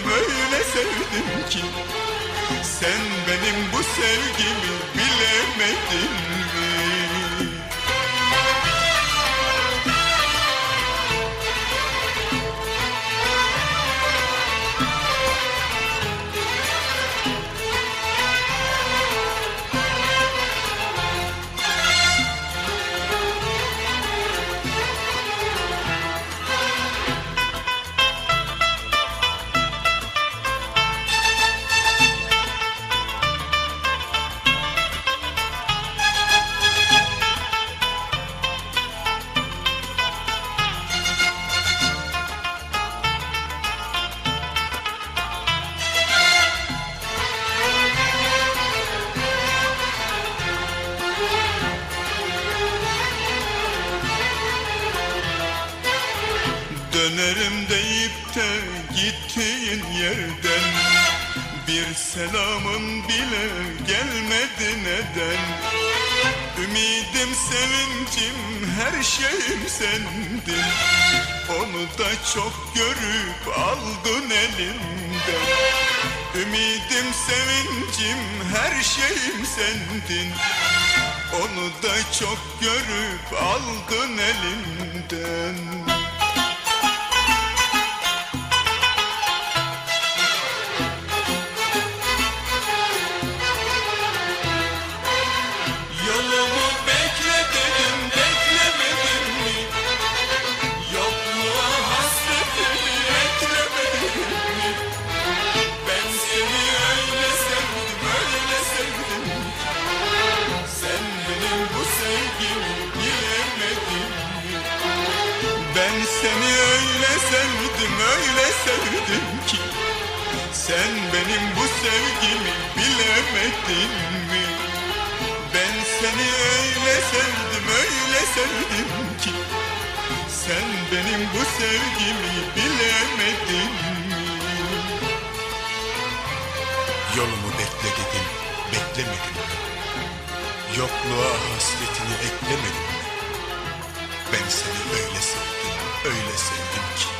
sevdim öyle sevdim ki Sen benim bu sevgimi bilemedin mi? Her şeyim sendin. Onu da çok görüp aldın elimden Ümidim sevincim her şeyim sendin. Onu da çok görüp aldın elimden sevdim ki Sen benim bu sevgimi bilemedin mi? Ben seni öyle sevdim öyle sevdim ki Sen benim bu sevgimi bilemedin mi? Yolumu bekle dedim, beklemedim? Yokluğa hasretini eklemedim? Ben seni öyle sevdim, öyle sevdim ki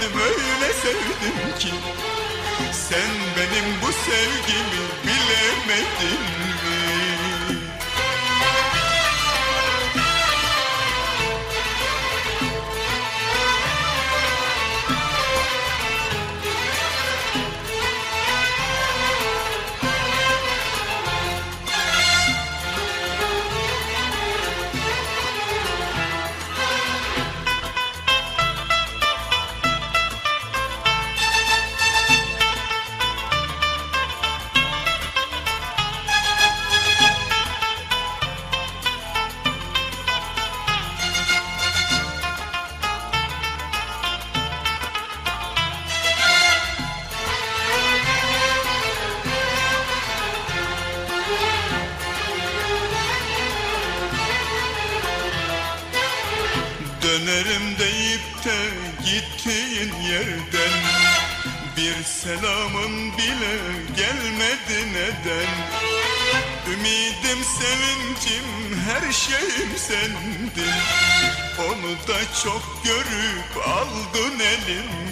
sevdim öyle sevdim ki. Sen benim bu sevgimi bilemedin her şeyim sendin Onu da çok görüp aldın elimden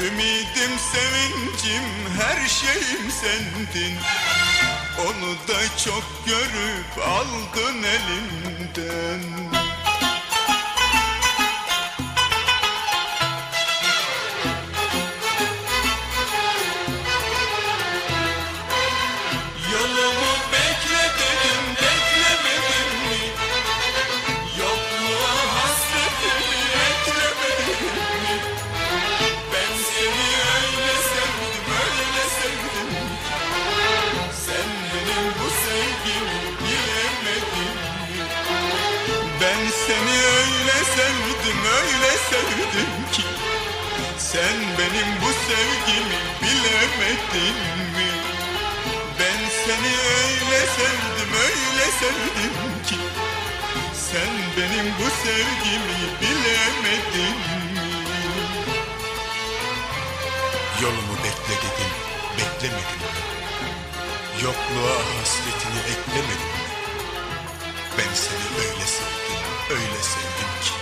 Ümidim sevincim her şeyim sendin. Onu da çok görüp aldın elimden sevdim öyle sevdim ki Sen benim bu sevgimi bilemedin mi? Ben seni öyle sevdim öyle sevdim ki Sen benim bu sevgimi bilemedin mi? Yolumu bekle dedim, beklemedin mi? Yokluğa hasretini eklemedin mi? Ben seni öyle sevdim, öyle sevdim ki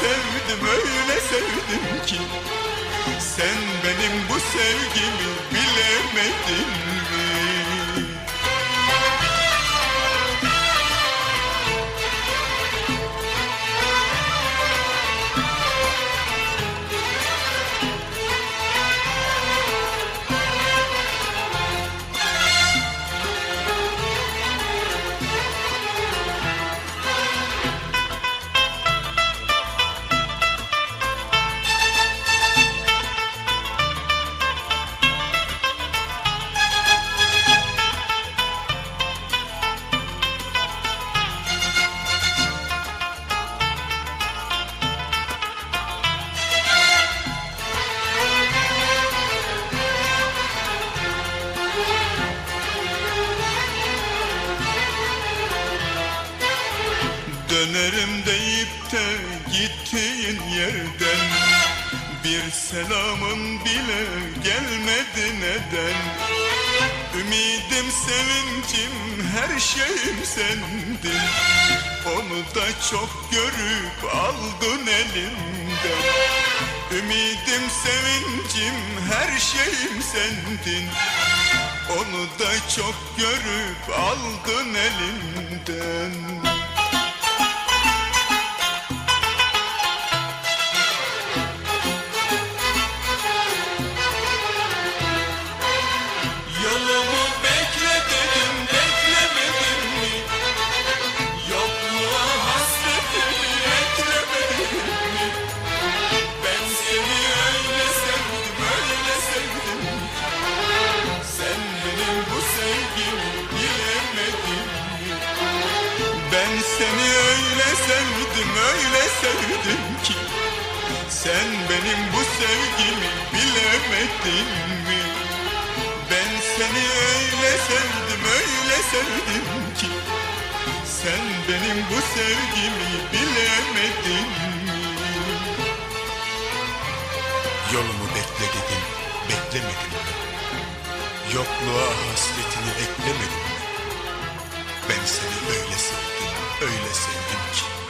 sevdim öyle sevdim ki Sen benim bu sevgimi bilemedin mi? Her şeyim sendin Onu da çok görüp aldın elimden Ümidim sevincim her şeyim sendin. Onu da çok görüp aldın elimden ki Sen benim bu sevgimi bilemedin mi? Ben seni öyle sevdim öyle sevdim ki Sen benim bu sevgimi bilemedin mi? Yolumu bekle dedim, beklemedim mi? Yokluğa hasretini eklemedim mi? Ben seni öyle sevdim, öyle sevdim ki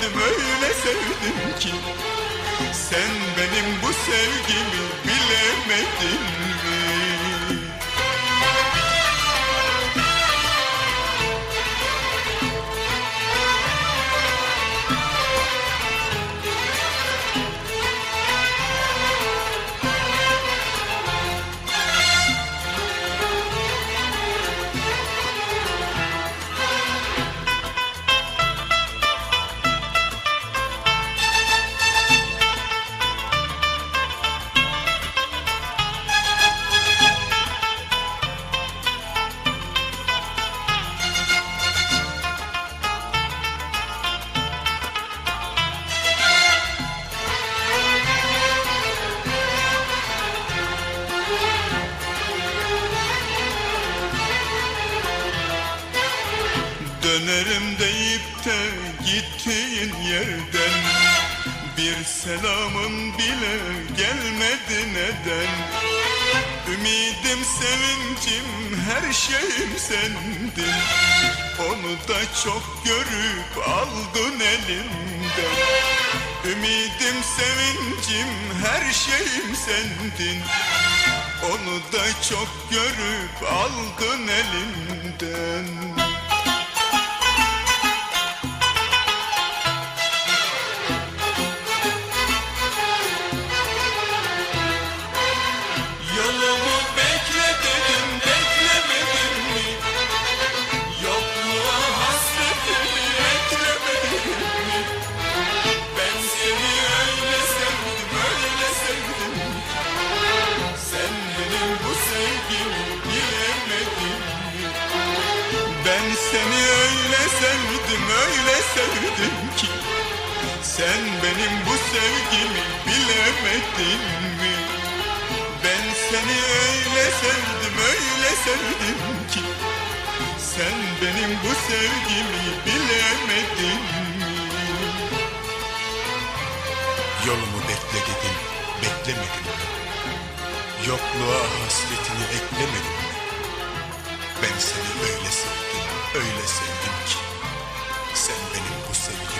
sevdim öyle sevdim ki. Sen benim bu sevgimi bilemedin her şeyim sendin. Onu da çok görüp aldın elimden. Ümidim sevincim her şeyim sendin. Onu da çok görüp aldın elimden ki Sen benim bu sevgimi bilemedin mi? Ben seni öyle sevdim öyle sevdim ki Sen benim bu sevgimi bilemedin mi? Yolumu bekle dedim, beklemedim? Yokluğa hasretini eklemedim? Ben seni öyle sevdim, öyle sevdim ki Sen benim bu sevgimi